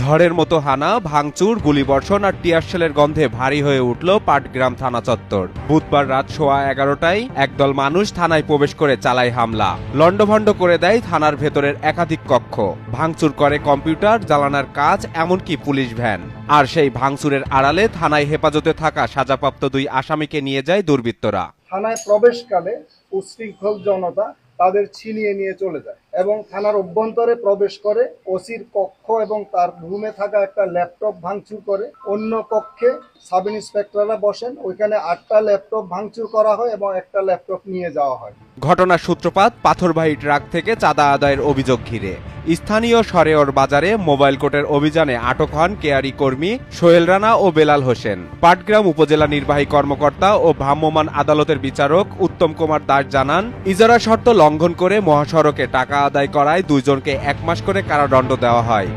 ঝড়ের মতো হানা, ভাঙচুর, গুলিবর্ষণ আর টিয়ারশেলের গন্ধে ভারী হয়ে উঠল পাটগ্রাম থানা চত্বর। বুধবার রাত সোয়া এগারোটায় একদল মানুষ থানায় প্রবেশ করে চালায় হামলা। লণ্ডভণ্ড করে দেয় থানার ভেতরের একাধিক কক্ষ। ভাঙচুর করে কম্পিউটার, জ্বালানার কাজ, এমনকি পুলিশ ভ্যান। আর সেই ভাঙচুরের আড়ালে থানায় হেফাজতে থাকা সাজাপ্রাপ্ত দুই আসামিকে নিয়ে যায় দুর্বৃত্তরা। থানায় প্রবেশকালে উশৃঙ্খল জনতা তাদের ছিনিয়ে নিয়ে চলে যায়। এবং থানার অভ্যন্তরে প্রবেশ করে ওসির কক্ষ এবং তার রুমে থাকা একটা ল্যাপটপ ভাঙচুর করে। অন্য কক্ষে সাব ইন্সপেক্টররা বসেন। ওইখানে আটটা ল্যাপটপ ভাঙচুর করা হয় এবং একটা ল্যাপটপ নিয়ে যাওয়া হয়। ঘটনার সূত্রপাত পাথরবাহী ট্রাক থেকে চাঁদা আদায়ের অভিযোগ ঘিরে। স্থানীয় সরেওর বাজারে মোবাইল কোর্টের অভিযানে আটক হন কেয়ারি কর্মী সোহেল রানা ও বেলাল হোসেন। পাটগ্রাম উপজেলা নির্বাহী কর্মকর্তা ও ভ্রাম্যমাণ আদালতের বিচারক উত্তম কুমার দাস জানান ইজারা শর্ত লঙ্ঘন করে মহাসড়কে টাকা আদায় করায় দুইজনকে এক মাস করে কারাদণ্ড দেওয়া হয়।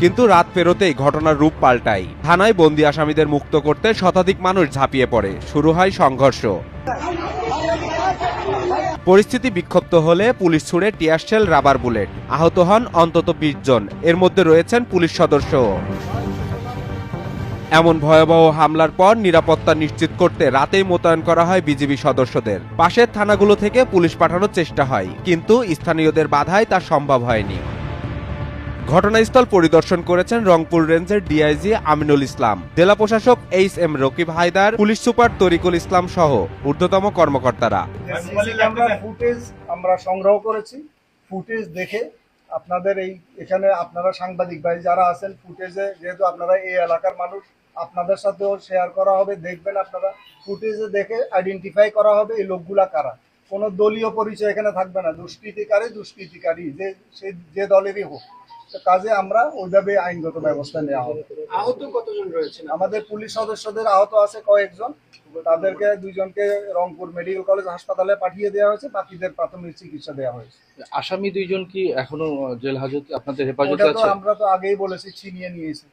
কিন্তু রাত পেরোতেই ঘটনার রূপ পাল্টায়। থানায় বন্দি আসামিদের মুক্ত করতে শতাধিক মানুষ ঝাঁপিয়ে পড়ে। শুরু হয় সংঘর্ষ। পরিস্থিতি বিক্ষুব্ধ হলে পুলিশ ছুড়ে টিয়ারশেল রাবার বুলেট। আহত হন অন্তত বিশ জন। এর মধ্যে রয়েছেন পুলিশ সদস্য এমন ভয়াবহ হামলার পর নিরাপত্তা নিশ্চিত করতে রাতেই মোতায়েন করা হয় বিজিবি সদস্যদের। পাশের থানাগুলো থেকে পুলিশ পাঠানোর চেষ্টা হয়, কিন্তু স্থানীয়দের বাধায় তা সম্ভব হয়নি। ঘটনাস্থল পরিদর্শন করেছেন রংপুর রেঞ্জের ডিআইজি আমিনুল ইসলাম। জেলা প্রশাসক H M Rakib Haider, police super Tariqul Islam সহ ঊর্ধ্বতম কর্মকর্তারা। আমরা সংগ্রহ করেছি। ফুটেজ দেখে আপনাদের এই, এখানে আপনারা সাংবাদিক ভাই যারা আছেন ফুটেজে, যেহেতু আপনারা এই এলাকার মানুষ, আপনাদের সাথেও শেয়ার করা হবে, দেখবেন আপনারা ফুটেজে দেখে আইডেন্টিফাই করা হবে এই লোকগুলা কারা। কোনো দলীয় পরিচয় এখানে থাকবে না, দুষ্কৃতিকারী দুষ্কৃতিকারী, যে, সে, যে দলেরই হোক। কাজে আমরা ওইভাবে আইনগত ব্যবস্থা নেওয়া হবে। আহত কতজন রয়েছেন আমাদের পুলিশ সদস্যদের আহত আছে কয়েকজন। তাদেরকে দুইজনকে রংপুর মেডিকেল কলেজ হাসপাতালে পাঠিয়ে দেওয়া হয়েছে। বাকিদের প্রাথমিক চিকিৎসা দেওয়া হয়েছে। আসামি দুইজন কি এখনও জেল হাজত আপনাদের হেফাজতে আছে? আমরা তো আগেই বলেছি ছিনিয়ে নিয়েছে।